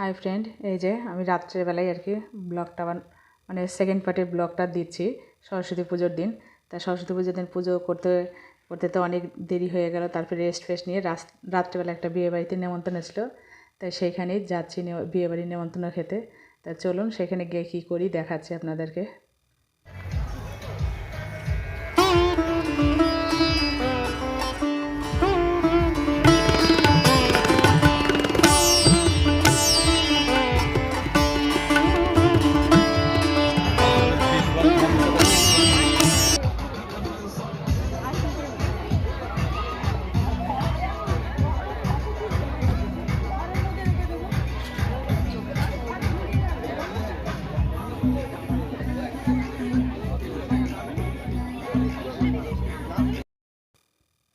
Hi friend এই যে আমি রাত্রেবেলায় আর কি ব্লগটা মানে সেকেন্ড পার্টের ব্লগটা দিচ্ছি, সরস্বতী পুজোর দিন। তা সরস্বতী পুজোর দিন পুজো করতে করতে তো অনেক দেরি হয়ে গেল, তারপরে রেস্ট ফেস্ট নিয়ে রাত্রেবেলা একটা বিয়ে বাড়িতে নেমন্তন্ন ছিল। তাই সেইখানেই যাচ্ছি নে- বিয়ে বাড়ির নেমন্তন্ন খেতে। তা চলুন সেখানে গিয়ে কী করি দেখাচ্ছি আপনাদেরকে।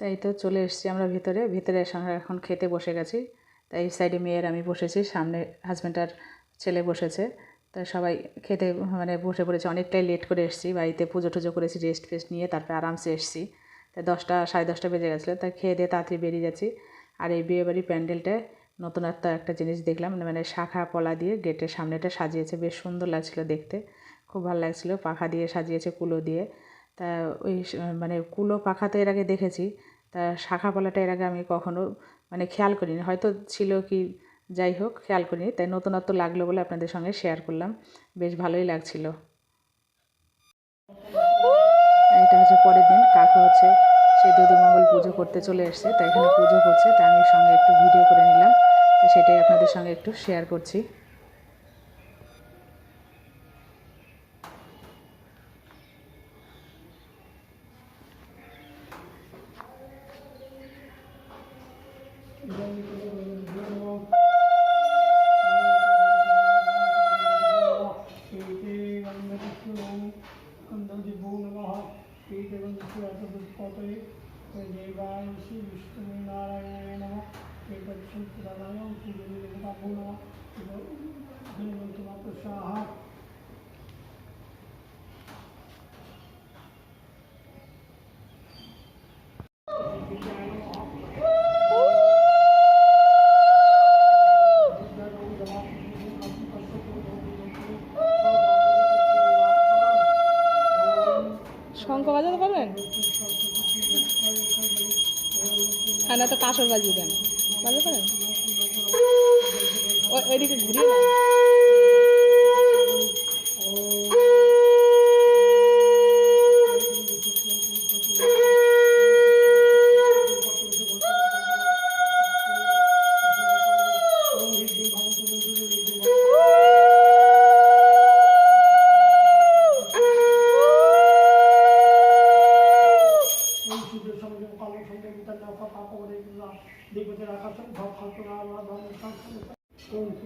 তাই তো চলে এসেছি আমরা ভিতরে। ভিতরে আমরা এখন খেতে বসে গেছি। তাই এই সাইডে মেয়ের আমি বসেছি, সামনে হাজব্যান্ড আর ছেলে বসেছে। তাই সবাই খেতে মানে বসে পড়েছে। অনেকটাই লেট করে এসেছি। বাড়িতে পুজো টুজো করেছি রেস্ট ফেস্ট নিয়ে তারপরে আরামসে এসেছি। তাই দশটা, সাড়ে দশটা বেজে গেছিল। তাই খেয়ে দিয়ে তাড়াতাড়ি বেরিয়ে যাচ্ছি। আর এই বিয়েবাড়ির প্যান্ডেলটায় নতুনত্ব একটা জিনিস দেখলাম। মানে শাখা পলা দিয়ে গেটের সামনেটা সাজিয়েছে। বেশ সুন্দর লাগছিল দেখতে। খুব ভালো লাগছিল। পাখা দিয়ে সাজিয়েছে কুলো দিয়ে। তা ওই মানে কুলো পাখা তো এর আগে দেখেছি। তা শাখা পলাটা এর আগে আমি কখনো মানে খেয়াল করিনি। হয়তো ছিল কি, যাই হোক, খেয়াল করিনি। তাই নতুনত্ব লাগল বলে আপনাদের সঙ্গে শেয়ার করলাম। বেশ ভালোই লাগছিল। এটা হচ্ছে পরের দিন। কাকু হচ্ছে সেই মঙ্গল পুজো করতে চলে এসছে তাই এখানে পুজো করছে তাই আমি সঙ্গে একটু ভিডিও করে নিলাম। তো সেটাই আপনাদের সঙ্গে একটু শেয়ার করছি। देवाय श्री विष्णु नारायण नमः एतत्संप्रदाय पूजनीयताभो नमः हनुमन्तमात्र स्वाहा না তো কাসর বাজিয়ে দেন। পারেন ওই ওইদিকে ঘুরিয়ে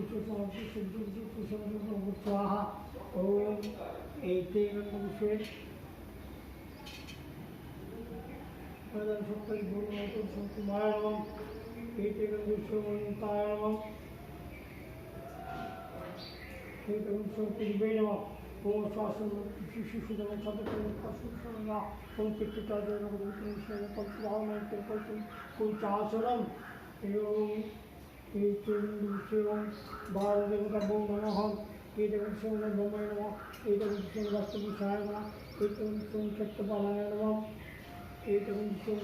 ওম কুশু সমাপ্তি সূর্য কুশল স্বাহা ওম এইতে বিষয়ে প্রধান শক্তি গুরুমত শক্তিমায় নম এইতে বিশ্বমন্তায় নম এইতে শক্তি নম ওম শাসন শিশু সুদম সদস্য পশুসনা ওম পিতৃতাজয় নম বিষ্ণু পঞ্চভাবনতে পঞ্চম কুচাচরম এবং এই চরণ বারো দেবতা বৌ নমঃ এই দেবন সৌন ব্রহ্মায় নমঃ এই দেবন সৌন বাস্তবিষায় নমঃ এই দেবন সৌন সত্যপালায় নমঃ এই সৌন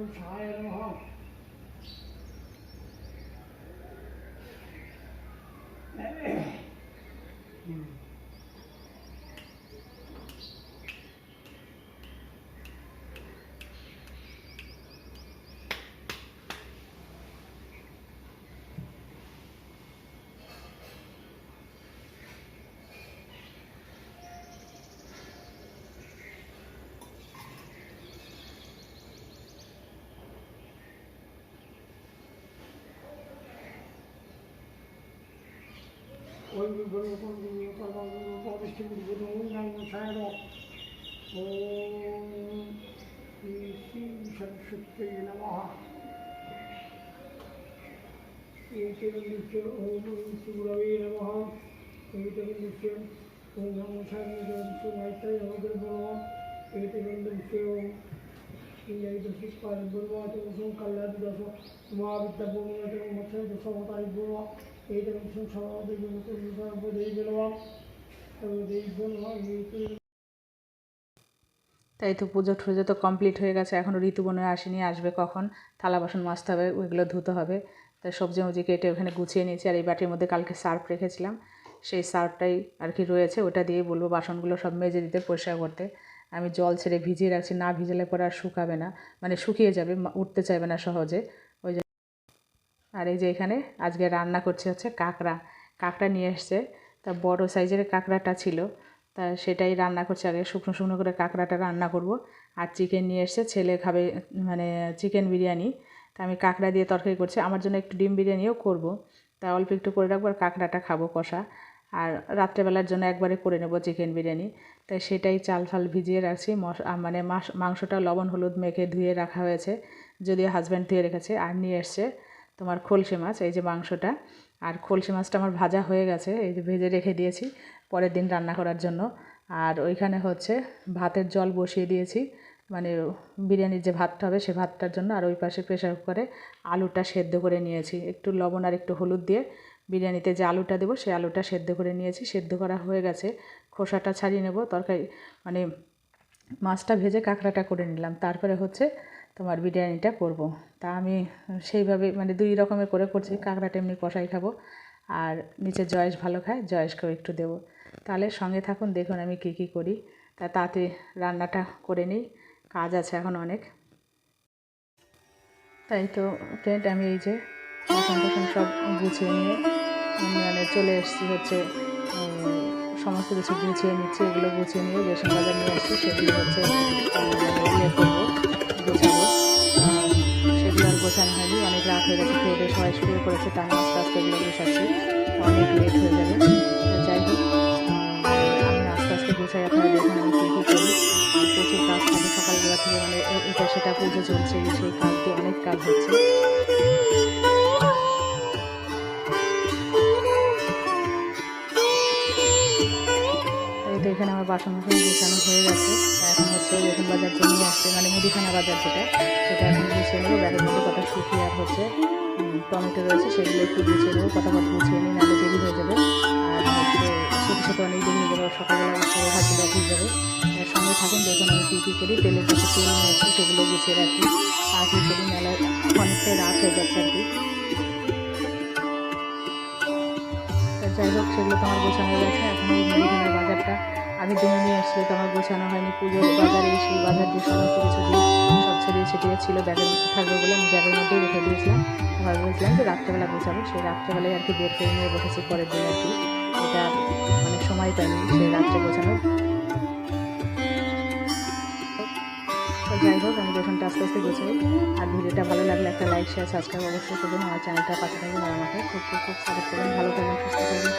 গঙ্গায় নমঃ कोई भी बड़ों को नहीं करवा तो अब इसके लिए बड़ों को नहीं शायद ओ इसी सरस्वती नमः एतन्नित्य ओम सूरवे नमः एतन्नित्य ओम नमः शरणागतमाय योगर्भो एतन्नित्य ओम यही दस पाद गुरुवा तो उसमें कल्याण दसो वहाँ भी तब गुरुवा तो मच्छर दसो बताई गुरुवा তাই তো পুজো টুজো তো কমপ্লিট হয়ে গেছে এখনও ঋতুবনে আসেনি, আসবে কখন? থালা বাসন মাজতে হবে, ওইগুলো ধুতে হবে। তাই সবজি মুজি কেটে ওখানে গুছিয়ে নিয়েছি, আর এই বাটির মধ্যে কালকে সার্ফ রেখেছিলাম। সেই সার্ফটাই আর কি রয়েছে, ওটা দিয়ে বলব বাসনগুলো সব মেজে দিতে, পরিষ্কার করতে। আমি জল ছেড়ে ভিজিয়ে রাখছি, না ভিজালে পরে আর শুকাবে না। মানে শুকিয়ে যাবে, উঠতে চাইবে না সহজে। আর এই যে এখানে আজকে রান্না করছে হচ্ছে কাঁকড়া। কাঁকড়া নিয়ে এসছে। তা বড় সাইজের কাঁকড়াটা ছিল। তা সেটাই রান্না করছে। আগে শুকনো শুকনো করে কাঁকড়াটা রান্না করব। আর চিকেন নিয়ে এসছে। ছেলে খাবে মানে চিকেন বিরিয়ানি। তা আমি কাঁকড়া দিয়ে তরকারি করছি। আমার জন্য একটু ডিম বিরিয়ানিও করব। তা অল্প একটু করে রাখব আর কাঁকড়াটা খাব কষা। আর রাত্রেবেলার জন্য একবারে করে নেব চিকেন বিরিয়ানি। তাই সেটাই চাল ফাল ভিজিয়ে রাখছি। মানে মাস, মাংসটা লবণ হলুদ মেখে ধুয়ে রাখা হয়েছে। যদিও হাজব্যান্ড ধুয়ে রেখেছে। আর নিয়ে এসছে তোমার খলসি মাছ, এই যে মাংসটা। আর খলসি মাছটা আমার ভাজা হয়ে গেছে, এই যে ভেজে রেখে দিয়েছি পরের দিন রান্না করার জন্য। আর ওইখানে হচ্ছে ভাতের জল বসিয়ে দিয়েছি মানে বিরিয়ানির যে ভাতটা হবে সে ভাতটার জন্য। আর ওই পাশে প্রেশার কুকারে আলুটা সেদ্ধ করে নিয়েছি। একটু লবণ আর একটু হলুদ দিয়ে বিরিয়ানিতে যে আলুটা দেবো সেই আলুটা সেদ্ধ করে নিয়েছি। সেদ্ধ করা হয়ে গেছে, খোসাটা ছাড়িয়ে নেব। তরকারি মানে মাছটা ভেজে কাঁকড়াটা করে নিলাম। তারপরে হচ্ছে তোমার বিরিয়ানিটা করব। তা আমি সেইভাবে মানে দুই রকমের করে করছি, কাঁকড়াটা এমনি কষাই খাব আর নিচে জয়েশ ভালো খায়, জয়েশকেও একটু দেবো। তাহলে সঙ্গে থাকুন, দেখুন আমি কী কী করি। তা তাতে রান্নাটা করে নিই, কাজ আছে এখন অনেক। তাই তো ফ্রেন্ড আমি এই যে বাসন সব গুছিয়ে নিয়ে মানে চলে এসেছি হচ্ছে সমস্ত কিছু গুছিয়ে নিচ্ছি, এগুলো গুছিয়ে নিয়ে রেশন বাজার নিয়ে আসছি, সেগুলো হচ্ছে ইয়ে করব। গোছাবো। সেগুলো আর গোছানো হয়নি। অনেক রাত হয়ে গেছে, খেয়ে দিয়ে সবাই শুয়ে পড়েছে তাই আস্তে আস্তে এগুলো গোছাচ্ছি। অনেক লেট হয়ে যাবে। যাই হোক আমি আস্তে আস্তে গোছাই, আপনারা দেখুন আমি কী কী করি। প্রচুর কাজ থাকে, সকালবেলা থেকে মানে এটা সেটা পুজো চলছে সেই কাজ দিয়ে অনেক কাজ হচ্ছে। এখানে আমার বাসন বাসন গুছানো হয়ে গেছে এখন হচ্ছে রেশন বাজার নিয়ে আসছে মানে মুদিখানা বাজার যেটা, সেটা এখন গুছিয়ে নেব, ব্যাগের মধ্যে কটা শুকিয়ে আর হচ্ছে টমেটো রয়েছে, সেগুলো একটু গুছিয়ে নেব ফটাফট গুছিয়ে নিই, নাহলে দেরি হয়ে যাবে। আর হচ্ছে ছোটো ছোটো অনেক দেরি হয়ে যাবে সকালবেলা উঠে হাতগুলো অফিস যাবে। সঙ্গে থাকুন, দেখুন আমি কী কী করি তেলের কাছে তেল নিয়ে আসছি, সেগুলো গুছিয়ে রাখি। আর কী করি মেলায় অনেকটাই রাত হয়ে যাচ্ছে আর কি। যাই হোক, সেগুলো তো আমার গোছানো গেছে, এখন ওই মুদিখানার বাজারটা আগের দিনে নিয়ে এসেছিল তো আমার গোছানো হয়নি। পুজোর বাজারে সেই বাজার দিয়ে সমস্ত কিছু দিয়ে সব ছড়িয়ে ছিটিয়ে ছিল ব্যাগের মধ্যে থাকবে বলে আমি ব্যাগের মধ্যেই রেখে দিয়েছিলাম। এবার বলেছিলাম যে রাত্রেবেলা গোছাবো, সেই রাত্রেবেলায় আর কি বের করে নিয়ে বসেছি পরের দিন আর কি। এটা মানে সময় পাইনি, সেই রাত্রে গোছানোর। যাই হোক, আমি রেশনটা আস্তে আস্তে গোছাই, আর ভিডিওটা ভালো লাগলে একটা লাইক শেয়ার সাবস্ক্রাইব অবশ্যই করবেন, আমার চ্যানেলটা পাশে থাকবেন, আর আমাকে খুব খুব খুব সাপোর্ট করবেন। ভালো থাকবেন, সুস্থ থাকবেন।